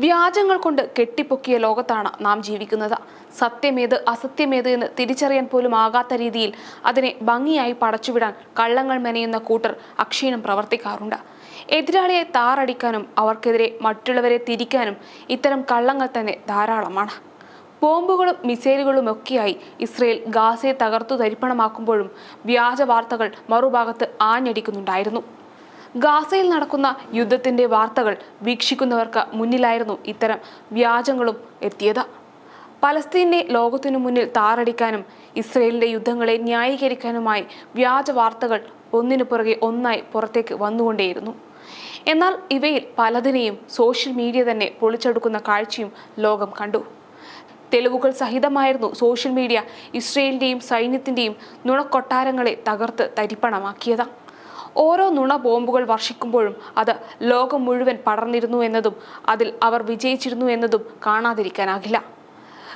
വ്യാജങ്ങൾ കൊണ്ട് കെട്ടിപ്പൊക്കിയ ലോകത്താണ് നാം ജീവിക്കുന്നത്. സത്യമേത് അസത്യമേത് എന്ന് തിരിച്ചറിയാൻ പോലും ആകാത്ത രീതിയിൽ അതിനെ ഭംഗിയായി പടച്ചുവിടാൻ കള്ളങ്ങൾ മെനയുന്ന കൂട്ടർ അക്ഷീണം പ്രവർത്തിക്കാറുണ്ട്. എതിരാളിയെ താറടിക്കാനും അവർക്കെതിരെ മറ്റുള്ളവരെ തിരിക്കാനും ഇത്തരം കള്ളങ്ങൾ തന്നെ ധാരാളമാണ്. ബോംബുകളും മിസൈലുകളും ഒക്കെയായി ഇസ്രയേൽ ഗാസയെ തകർത്തു തരിപ്പണമാക്കുമ്പോഴും വ്യാജ വാർത്തകൾ മറുഭാഗത്ത് ആഞ്ഞടിക്കുന്നുണ്ടായിരുന്നു. ഗാസയിൽ നടക്കുന്ന യുദ്ധത്തിന്റെ വാർത്തകൾ വീക്ഷിക്കുന്നവർക്ക് മുന്നിലായിരുന്നു ഇത്തരം വ്യാജങ്ങളും എത്തിയത്. പലസ്തീനെ ലോകത്തിനു മുന്നിൽ താറടിക്കാനും ഇസ്രയേലിന്റെ യുദ്ധങ്ങളെ ന്യായീകരിക്കാനുമായി വ്യാജ വാർത്തകൾ ഒന്നിനു പുറകെ ഒന്നായി പുറത്തേക്ക് വന്നുകൊണ്ടേയിരുന്നു. എന്നാൽ ഇവയിൽ പലതിനെയും സോഷ്യൽ മീഡിയ തന്നെ പൊളിച്ചെടുക്കുന്ന കാഴ്ചയും ലോകം കണ്ടു. തെളിവുകൾ സഹിതമായിരുന്നു സോഷ്യൽ മീഡിയ ഇസ്രയേലിന്റെയും സൈന്യത്തിന്റെയും നുണക്കൊട്ടാരങ്ങളെ തകർത്ത് തരിപ്പണമാക്കിയത്. ഓരോ നുണ ബോംബുകൾ വർഷിക്കുമ്പോഴും അത് ലോകം മുഴുവൻ പടർന്നിരുന്നു എന്നതും അതിൽ അവർ വിജയിച്ചിരുന്നു എന്നതും കാണാതിരിക്കാനാകില്ല.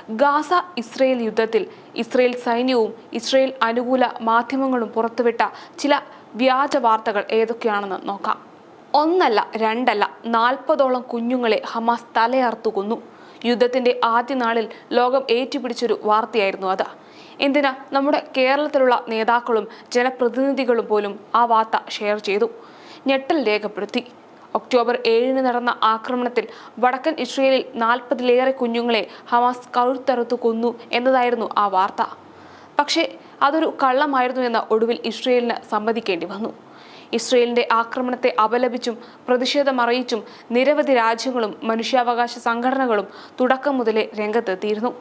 ഗാസ ഇസ്രയേൽ യുദ്ധത്തിൽ ഇസ്രയേൽ സൈന്യവും ഇസ്രയേൽ അനുകൂല മാധ്യമങ്ങളും പുറത്തുവിട്ട ചില വ്യാജ വാർത്തകൾ ഏതൊക്കെയാണെന്ന് നോക്കാം. ഒന്നല്ല രണ്ടല്ല നാൽപ്പതോളം കുഞ്ഞുങ്ങളെ ഹമാസ് തലയർത്തു കൊന്നു. യുദ്ധത്തിന്റെ ആദ്യ നാളിൽ ലോകം ഏറ്റുപിടിച്ചൊരു വാർത്തയായിരുന്നു അത്. എന്തിനാ നമ്മുടെ കേരളത്തിലുള്ള നേതാക്കളും ജനപ്രതിനിധികളും പോലും ആ വാർത്ത ഷെയർ ചെയ്തു? ഞെട്ടൽ രേഖപ്പെടുത്തി. ഒക്ടോബർ ഏഴിന് നടന്ന ആക്രമണത്തിൽ വടക്കൻ ഇസ്രയേലിൽ നാൽപ്പതിലേറെ കുഞ്ഞുങ്ങളെ ഹമാസ് കഴുത്തറുത്തു കൊന്നു എന്നതായിരുന്നു ആ വാർത്ത. പക്ഷേ അതൊരു കള്ളമായിരുന്നു എന്ന ഒടുവിൽ ഇസ്രയേലിന് സമ്മതിക്കേണ്ടി വന്നു. ഇസ്രയേലിന്റെ ആക്രമണത്തെ അപലപിച്ചും പ്രതിഷേധമറിയിച്ചും നിരവധി രാജ്യങ്ങളും മനുഷ്യാവകാശ സംഘടനകളും തുടക്കം മുതലേ രംഗത്തെത്തിയിരുന്നു.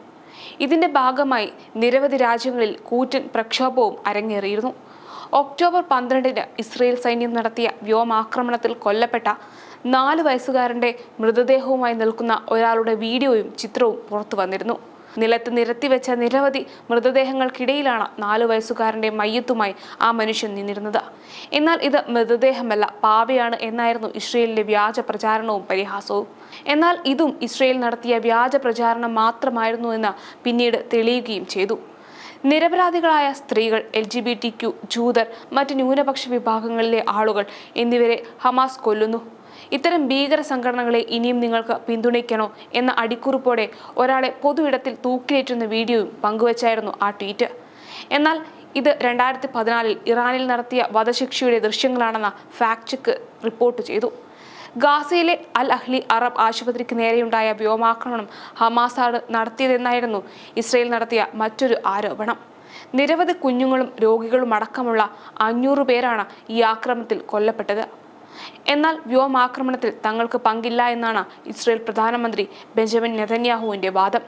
ഇതിന്റെ ഭാഗമായി നിരവധി രാജ്യങ്ങളിൽ കൂറ്റൻ പ്രക്ഷോഭവും അരങ്ങേറിയിരുന്നു. ഒക്ടോബർ പന്ത്രണ്ടിന് ഇസ്രയേൽ സൈന്യം നടത്തിയ വ്യോമാക്രമണത്തിൽ കൊല്ലപ്പെട്ട നാല് വയസ്സുകാരന്റെ മൃതദേഹവുമായി നിൽക്കുന്ന ഒരാളുടെ വീഡിയോയും ചിത്രവും പുറത്തു വന്നിരുന്നു. നിലത്ത് നിരത്തിവെച്ച നിരവധി മൃതദേഹങ്ങൾക്കിടയിലാണ് നാലു വയസ്സുകാരന്റെ മയ്യത്തുമായി ആ മനുഷ്യൻ നിന്നിരുന്നത്. എന്നാൽ ഇത് മൃതദേഹമല്ല പാവയാണ് എന്നായിരുന്നു ഇസ്രയേലിന്റെ വ്യാജ പ്രചാരണവും പരിഹാസവും. എന്നാൽ ഇതും ഇസ്രയേൽ നടത്തിയ വ്യാജ പ്രചാരണം മാത്രമായിരുന്നു എന്ന് പിന്നീട് തെളിയുകയും ചെയ്തു. നിരപരാധികളായ സ്ത്രീകൾ L G B T Q ജൂതർ മറ്റ് ന്യൂനപക്ഷ വിഭാഗങ്ങളിലെ ആളുകൾ എന്നിവരെ ഹമാസ് കൊല്ലുന്നു. ഇത്തരം ഭീകര സംഘടനകളെ ഇനിയും നിങ്ങൾക്ക് പിന്തുണയ്ക്കണോ എന്ന അടിക്കുറിപ്പോടെ ഒരാളെ പൊതുയിടത്തിൽ തൂക്കിലേറ്റുന്ന വീഡിയോയും പങ്കുവച്ചായിരുന്നു ആ ട്വീറ്റ്. എന്നാൽ ഇത് രണ്ടായിരത്തി പതിനാലിൽ ഇറാനിൽ നടത്തിയ വധശിക്ഷയുടെ ദൃശ്യങ്ങളാണെന്ന ഫാക്ട് ചെക്ക് റിപ്പോർട്ട് ചെയ്തു. ഗാസയിലെ അൽ അഹ്ലി അറബ് ആശുപത്രിക്ക് നേരെയുണ്ടായ വ്യോമാക്രമണം ഹമാസാണ് നടത്തിയതെന്നായിരുന്നു ഇസ്രയേൽ നടത്തിയ മറ്റൊരു ആരോപണം. നിരവധി കുഞ്ഞുങ്ങളും രോഗികളും അടക്കമുള്ള അഞ്ഞൂറ് പേരാണ് ഈ ആക്രമണത്തിൽ കൊല്ലപ്പെട്ടത്. എന്നാൽ വ്യോമാക്രമണത്തിൽ തങ്ങൾക്ക് പങ്കില്ല എന്നാണ് ഇസ്രയേൽ പ്രധാനമന്ത്രി ബെഞ്ചമിൻ നെതന്യാഹുവിന്റെ വാദം.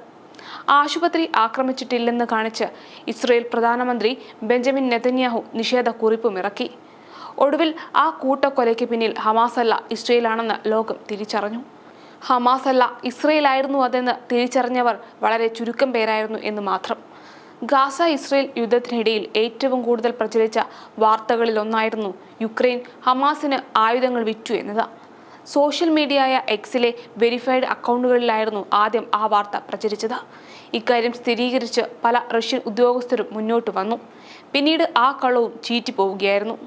ആശുപത്രി ആക്രമിച്ചിട്ടില്ലെന്ന് കാണിച്ച് ഇസ്രയേൽ പ്രധാനമന്ത്രി ബെഞ്ചമിൻ നെതന്യാഹു നിഷേധ കുറിപ്പും ഇറക്കി. ഒടുവിൽ ആ കൂട്ടക്കൊലയ്ക്ക് പിന്നിൽ ഹമാസല്ല ഇസ്രയേലാണെന്ന് ലോകം തിരിച്ചറിഞ്ഞു. ഹമാസല്ല ഇസ്രയേലായിരുന്നു അതെന്ന് തിരിച്ചറിഞ്ഞവർ വളരെ ചുരുക്കം പേരായിരുന്നു എന്ന് മാത്രം. ഗാസ ഇസ്രയേൽ യുദ്ധത്തിനിടയിൽ ഏറ്റവും കൂടുതൽ പ്രചരിച്ച വാർത്തകളിൽ ഒന്നായിരുന്നു യുക്രൈൻ ഹമാസിന് ആയുധങ്ങൾ വിറ്റു എന്നത്. സോഷ്യൽ മീഡിയയായ എക്സിലെ വെരിഫൈഡ് അക്കൗണ്ടുകളിലായിരുന്നു ആദ്യം ആ വാർത്ത പ്രചരിച്ചത്. ഇക്കാര്യം സ്ഥിരീകരിച്ച് പല റഷ്യൻ ഉദ്യോഗസ്ഥരും മുന്നോട്ട് വന്നു. പിന്നീട് ആ കള്ളവും ചീറ്റിപ്പോവുകയായിരുന്നു.